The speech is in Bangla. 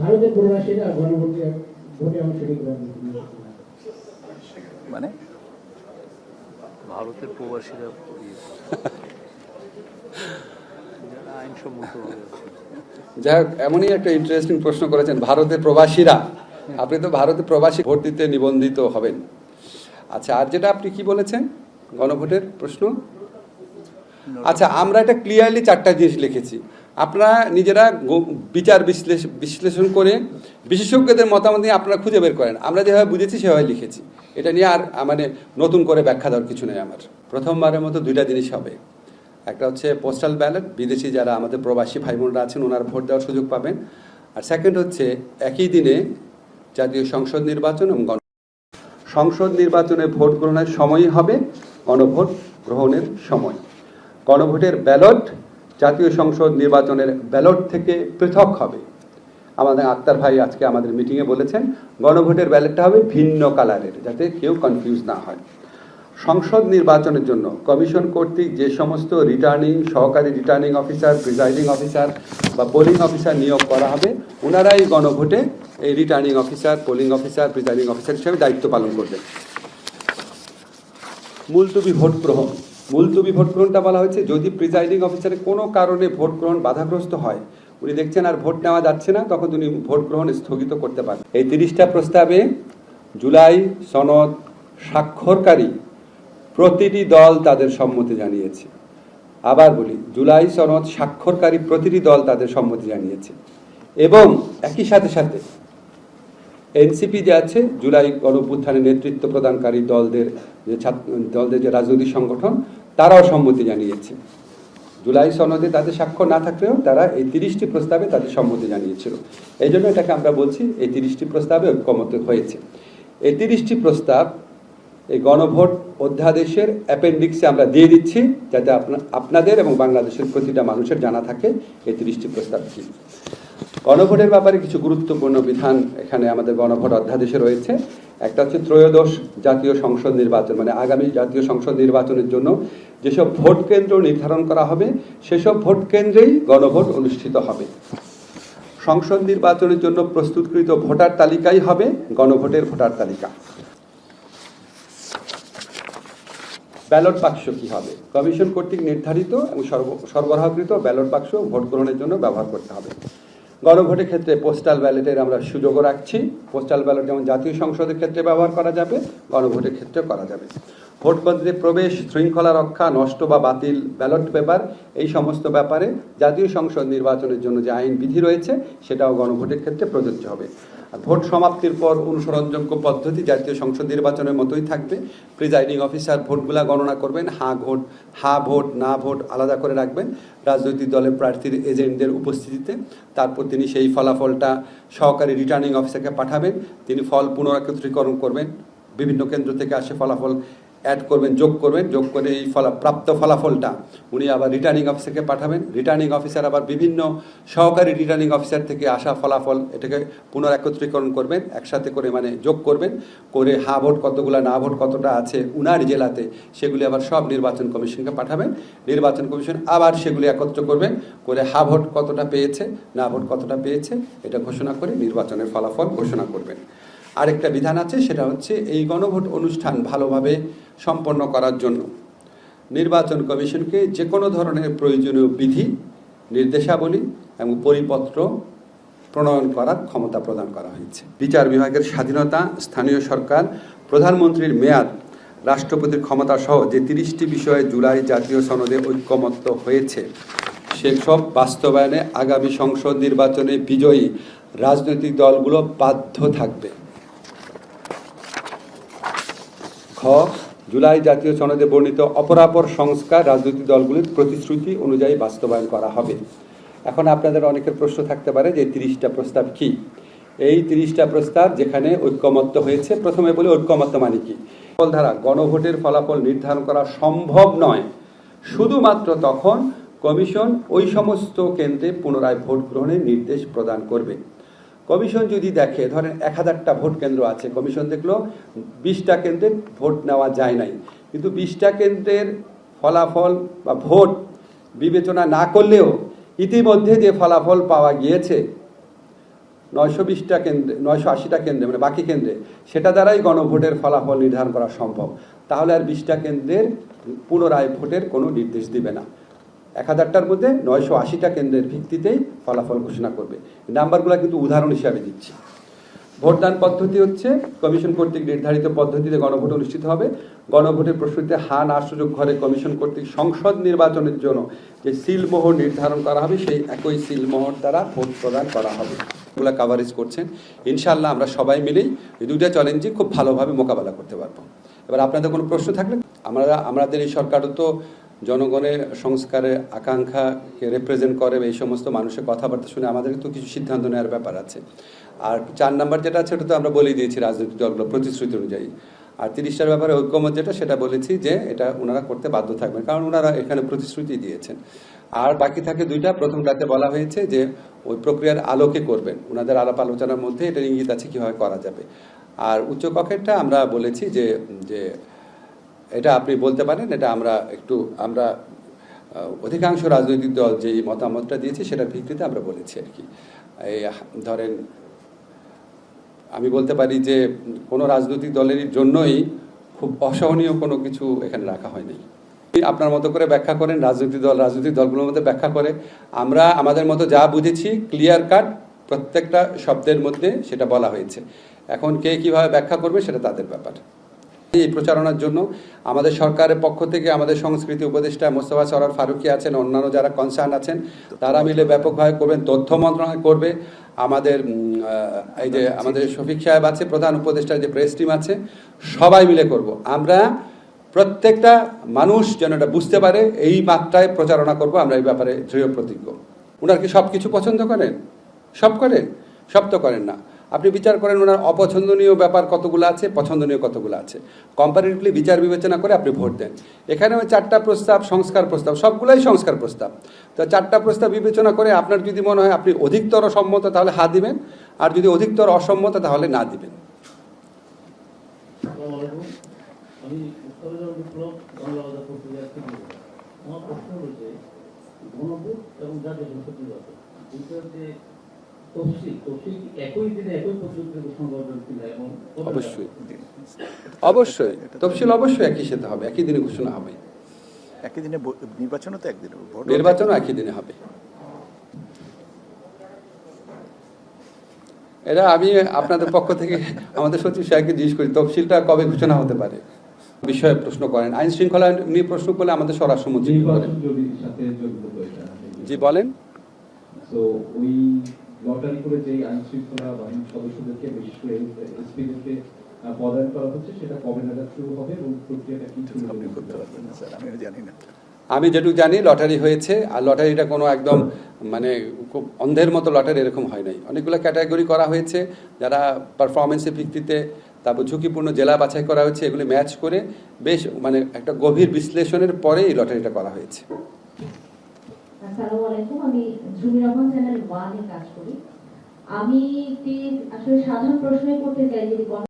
ভারতের প্রবাসীরা গণভোটে ভোটে অংশ নিতে মানে? ভারতের প্রবাসীরা আছে। যাই হোক এমনই একটা ইন্টারেস্টিং প্রশ্ন করেছেন ভারতের প্রবাসীরা। আপনি তো ভারতের প্রবাসী ভোট দিতে নিবন্ধিত হবেন। আচ্ছা আর যেটা আপনি কি বলেছেন? গণভোটের প্রশ্ন? আচ্ছা আমরা এটা ক্লিয়ারলি চারটা জিনিস লিখেছি। আপনারা নিজেরা বিচার বিশ্লেষ- বিশ্লেষণ করে বিশেষজ্ঞদের মতামত নিয়ে আপনারা খুঁজে বের করেন। আমরা যেভাবে বুঝেছি, সেভাবে লিখেছি। এটা নিয়ে আর মানে নতুন করে ব্যাখ্যা দেওয়ার কিছু নেই আমার। প্রথমবারের মতো দুইটা জিনিস হবে। একটা হচ্ছে পোস্টাল ব্যালট বিদেশি যারা আমাদের প্রবাসী ভাই বোনরা আছেন, ওনারা ভোট দেওয়ার সুযোগ পাবেন। আর সেকেন্ড হচ্ছে, একই দিনে জাতীয় সংসদ নির্বাচন এবং গণ সংসদ নির্বাচনে ভোট গ্রহণের সময়ই হবে গণভোট গ্রহণের সময়। গণভোটের ব্যালট জাতীয় সংসদ নির্বাচনের ব্যালট থেকে পৃথক হবে। আমাদের আক্তার ভাই আজকে আমাদের মিটিংয়ে বলেছেন, গণভোটের ব্যালটটা হবে ভিন্ন কালারের, যাতে কেউ কনফিউজ না হয়। সংসদ নির্বাচনের জন্য কমিশন কর্তৃক যে সমস্ত রিটার্নিং সহকারী রিটার্নিং অফিসার প্রিজাইডিং অফিসার বা পোলিং অফিসার নিয়োগ করা হবে, ওনারাই গণভোটে এই returning officer polling officer presiding officer হিসেবে দায়িত্ব পালন করবেন। মুলতবি ভোট গ্রহণ। মুলতবি ভোট গ্রহণটা বলা হয়েছে। যদি প্রিজাইডিং অফিসারের কোনো কারণে ভোট গ্রহণ বাধাগ্রস্ত হয়, উনি দেখছেন আর ভোট নেওয়া যাচ্ছে না, তখন উনি ভোট গ্রহণ স্থগিত করতে পারেন। এই তিরিশটা প্রস্তাবে জুলাই সনদ স্বাক্ষরকারী প্রতিটি দল তাদের সম্মতি জানিয়েছে। আবার বলি, জুলাই সনদ স্বাক্ষরকারী প্রতিটি দল তাদের সম্মতি জানিয়েছে। এবং একই সাথে সাথে এনসিপি যে আছে, জুলাই গণপুত্থানে নেতৃত্ব প্রদানকারী দলদের যে দলদের যে রাজনৈতিক সংগঠন, তারাও সম্মতি জানিয়েছে। জুলাই সনদে তাদের স্বাক্ষর না থাকলেও তারা এই তিরিশটি প্রস্তাবে তাদের সম্মতি জানিয়েছিল। এই জন্য এটাকে আমরা বলছি এই তিরিশটি প্রস্তাবে ঐক্যমত হয়েছে। এই তিরিশটি প্রস্তাব এই গণভোট অধ্যাদেশের অ্যাপেন্ডিক্সে আমরা দিয়ে দিচ্ছি যাতে আপনাদের এবং বাংলাদেশের প্রতিটা মানুষের জানা থাকে এই তিরিশটি প্রস্তাব কি গণভোটের ব্যাপারে কিছু গুরুত্বপূর্ণ বিধান এখানে আমাদের গণভোট অধ্যাদেশে রয়েছে। একটা হচ্ছে ত্রয়োদশ জাতীয় সংসদ নির্বাচন মানে আগামী জাতীয় সংসদ নির্বাচনের জন্য যেসব ভোট কেন্দ্র নির্ধারণ করা হবে, সেসব ভোট কেন্দ্রেই গণভোট অনুষ্ঠিত হবে। সংসদ নির্বাচনের জন্য প্রস্তুতকৃত ভোটার তালিকাই হবে গণভোটের ভোটার তালিকা। ব্যালট বাক্স কি হবে? কমিশন কর্তৃক নির্ধারিত এবং সর্ব- সরবরাহকৃত ব্যালট বাক্স ভোট গ্রহণের জন্য ব্যবহার করতে হবে। গণভোটের ক্ষেত্রে পোস্টাল ব্যালটের আমরা সুযোগও রাখছি। পোস্টাল ব্যালট যেমন জাতীয় সংসদের ক্ষেত্রে ব্যবহার করা যাবে, গণভোটের ক্ষেত্রেও করা যাবে। ভোট কেন্দ্রে প্রবেশ, শৃঙ্খলা রক্ষা, নষ্ট বা বাতিল ব্যালট পেপার, এই সমস্ত ব্যাপারে জাতীয় সংসদ নির্বাচনের জন্য যে আইন বিধি রয়েছে, সেটাও গণভোটের ক্ষেত্রে প্রযোজ্য হবে। আর ভোট সমাপ্তির পর অনুসরণযোগ্য পদ্ধতি জাতীয় সংসদ নির্বাচনের মতোই থাকবে। প্রিজাইডিং অফিসার ভোটগুলা গণনা করবেন, হা ভোট হা ভোট, না ভোট আলাদা করে রাখবেন রাজনৈতিক দলের প্রার্থীর এজেন্টদের উপস্থিতিতে। তারপর তিনি সেই ফলাফলটা সহকারী রিটার্নিং অফিসারকে পাঠাবেন। তিনি ফল পুনরাকত্রীকরণ করবেন। বিভিন্ন কেন্দ্র থেকে আসে ফলাফল অ্যাড করবেন, যোগ করবেন, যোগ করে এই ফলা, প্রাপ্ত ফলাফলটা উনি আবার রিটার্নিং অফিসারকে পাঠাবেন। রিটার্নিং অফিসার আবার বিভিন্ন সহকারী রিটার্নিং অফিসার থেকে আসা ফলাফল এটাকে পুনরাকত্রীকরণ করবেন, একসাথে করে মানে যোগ করবেন, করে হা ভোট কতগুলা, না ভোট কতটা আছে উনার জেলাতে, সেগুলি আবার সব নির্বাচন কমিশনকে পাঠাবেন। নির্বাচন কমিশন আবার সেগুলি একত্র করবেন, করে হা ভোট কতটা পেয়েছে, না ভোট কতটা পেয়েছে, এটা ঘোষণা করে নির্বাচনের ফলাফল ঘোষণা করবেন। আরেকটা বিধান আছে, সেটা হচ্ছে এই গণভোট অনুষ্ঠান ভালোভাবে সম্পন্ন করার জন্য। নির্বাচন কমিশনকে যে কোনো ধরনের প্রয়োজনীয় বিধি, নির্দেশাবলী এবং পরিপত্র প্রণয়ন করার ক্ষমতা প্রদান করা হয়েছে। বিচার বিভাগের স্বাধীনতা, স্থানীয় সরকার, প্রধানমন্ত্রীর মেয়াদ, রাষ্ট্রপতির ক্ষমতা সহ যে তিরিশটি বিষয়ে জুলাই জাতীয় সনদে ঐক্যমত্য হয়েছে, সেসব বাস্তবায়নে আগামী সংসদ নির্বাচনে বিজয়ী রাজনৈতিক দলগুলো বাধ্য থাকবে। খ জুলাই জাতীয় সনদে বর্ণিত অপরাপর সংস্কার রাজনৈতিক দলগুলির প্রতিশ্রুতি অনুযায়ী বাস্তবায়ন করা হবে। এখন আপনাদের অনেকের প্রশ্ন থাকতে পারে যে তিরিশটা প্রস্তাব কি? এই তিরিশটা প্রস্তাব যেখানে ঐক্যমত্য হয়েছে, প্রথমে বলে ঐক্যমত্য মানে কি? ধারা গণভোটের ফলাফল নির্ধারণ করা সম্ভব নয়। শুধুমাত্র তখন কমিশন ওই সমস্ত কেন্দ্রে পুনরায় ভোট গ্রহণের নির্দেশ প্রদান করবে। কমিশন যদি দেখে, ধরেন এক হাজারটা ভোট কেন্দ্র আছে, কমিশন দেখল বিশটা কেন্দ্রে ভোট নেওয়া যায় নাই। কিন্তু বিশটা কেন্দ্রের ফলাফল বা ভোট বিবেচনা না করলেও ইতিমধ্যে যে ফলাফল পাওয়া গিয়েছে, নয়শো বিশটা কেন্দ্রে, নয়শো আশিটা কেন্দ্রে মানে বাকি কেন্দ্রে, সেটা দ্বারাই গণভোটের ফলাফল নির্ধারণ করা সম্ভব। তাহলে আর বিশটা কেন্দ্রের পুনরায় ভোটের কোনো নির্দেশ দিবে না। এক হাজারটার মধ্যে নয়শো আশিটা কেন্দ্রের ভিত্তিতেই ফলাফল ঘোষণা করবে। নাম্বারগুলো কিন্তু উদাহরণ হিসাবে দিচ্ছি। ভোটদান পদ্ধতি হচ্ছে, কমিশন কর্তৃক নির্ধারিত পদ্ধতিতে গণভোট অনুষ্ঠিত হবে। গণভোটের প্রস্তুতিতে হা না সুযোগ ঘরে কমিশন কর্তৃক সংসদ নির্বাচনের জন্য যে সিলমোহর নির্ধারণ করা হবে, সেই একই সিলমোহর দ্বারা ভোট প্রদান করা হবে। এগুলো কাভারেজ করছেন। ইনশাআল্লাহ আমরা সবাই মিলেই এই দুইটা চ্যালেঞ্জই খুব ভালোভাবে মোকাবেলা করতে পারব। এবার আপনাদের কোনো প্রশ্ন থাকলে? আমরা, আমাদের এই সরকারও তো জনগণের সংস্কারের আকাঙ্ক্ষাকে রিপ্রেজেন্ট করে এই সমস্ত মানুষের কথাবার্তা শুনে আমাদের তো কিছু সিদ্ধান্ত নেওয়ার ব্যাপার আছে। আর চার নাম্বার যেটা আছে, সেটা তো আমরা বলেই দিয়েছি রাজনৈতিক দলগুলো প্রতিশ্রুতি অনুযায়ী। আর তিরিশটার ব্যাপারে ঐক্যমত যেটা, সেটা বলেছি যে এটা ওনারা করতে বাধ্য থাকবেন, কারণ ওনারা এখানে প্রতিশ্রুতি দিয়েছেন। আর বাকি থাকে দুইটা প্রথমটাতে বলা হয়েছে যে ওই প্রক্রিয়ার আলোকে করবেন। ওনাদের আলাপ আলোচনার মধ্যে এটা ইঙ্গিত আছে কীভাবে করা যাবে। আর উচ্চকক্ষেরটা আমরা বলেছি যে যে এটা আপনি বলতে পারেন, এটা আমরা একটু, আমরা অধিকাংশ রাজনৈতিক দল যেই মতামতটা দিয়েছে সেটার ভিত্তিতে আমরা বলেছি আর কি। এই ধরেন, আমি বলতে পারি যে কোনো রাজনৈতিক দলের জন্যই খুব অসহনীয় কোনো কিছু এখানে রাখা হয়নি। আপনার মতো করে ব্যাখ্যা করেন, রাজনৈতিক দল, রাজনৈতিক দলগুলোর মধ্যে ব্যাখ্যা করে, আমরা আমাদের মতো যা বুঝেছি ক্লিয়ার কাট প্রত্যেকটা শব্দের মধ্যে সেটা বলা হয়েছে। এখন কে কীভাবে ব্যাখ্যা করবে সেটা তাদের ব্যাপার। এই প্রচারণার জন্য আমাদের সরকারের পক্ষ থেকে আমাদের সংস্কৃতি উপদেষ্টা মোস্তফা সরার ফারুকি আছেন, অন্যান্য যারা কনসার্ন আছেন, তারা মিলে ব্যাপকভাবে করবেন, তথ্য মন্ত্রণালয় করবে। আমাদের এই যে আমাদের শফিক সাহেব আছে, প্রধান উপদেষ্টা যে প্রেস টিম আছে, সবাই মিলে করব। আমরা প্রত্যেকটা মানুষ যেন এটা বুঝতে পারে, এই মাত্রায় প্রচারণা করব, আমরা এই ব্যাপারে দৃঢ় প্রতিজ্ঞ ওনার কি সব কিছু পছন্দ করেন? সব করেন? সব তো করেন না। আপনি বিচার করেন ওনার অপছন্দনীয় ব্যাপার কতগুলো আছে, পছন্দনীয় কতগুলো আছে। কম্পারেটিভলি বিচার বিবেচনা করে আপনি ভোট দেন। এখানে ওই চারটা প্রস্তাব, সংস্কার প্রস্তাব, সবগুলাই সংস্কার প্রস্তাব। তো চারটা প্রস্তাব বিবেচনা করে আপনার যদি মনে হয় আপনি অধিকতর সম্মত তাহলে হা দিবেন, আর যদি অধিকতর অসম্মত তাহলে না দিবেন। আমার প্রশ্ন এবং অবশ্যই। অবশ্যই। তফসিল অবশ্যই একই সাথে হবে একই দিনে ঘোষণা হবে। একই দিনে নির্বাচনও তো একদিনে নির্বাচনও একই দিনে হবে। এটা আমি আপনাদের পক্ষ থেকে আমাদের সচিব সাহেবকে জিজ্ঞেস করি তফসিলটা কবে ঘোষণা হতে পারে? বিষয়ে প্রশ্ন করেন। আইন শৃঙ্খলা নিয়ে প্রশ্ন করলে আমাদের স্বরাষ্ট্রমন্ত্রী তো এটা জি বলেন। তো ওই লটারি করে যে আইন শৃঙ্খলা বাহিনীর সদস্যদেরকে বিশেষ করে এসপিদেরকে পদায়ন করা হচ্ছে সেটা কবে নাগাদ শুরু হবে এবং প্রক্রিয়াটা কি শুরু হবে? করতে পারবেন না স্যার আমিও জানি না। আমি যেটুকু জানি লটারি হয়েছে আর লটারিটা কোনো একদম মানে খুব অন্ধের মতো লটারি এরকম হয় নাই। অনেকগুলো ক্যাটাগরি করা হয়েছে যারা পারফরমেন্সের ভিত্তিতে তারপর ঝুঁকিপূর্ণ জেলা বাছাই করা হয়েছে এগুলি ম্যাচ করে বেশ মানে একটা গভীর বিশ্লেষণের পরে এই লটারিটা করা হয়েছে। আসসালামু আলাইকুম। আমি ঝুমি রহমান চ্যানেল ওয়ানে কাজ করি। আমি আসলে সাধারণ প্রশ্নই করতে চাই যে গণ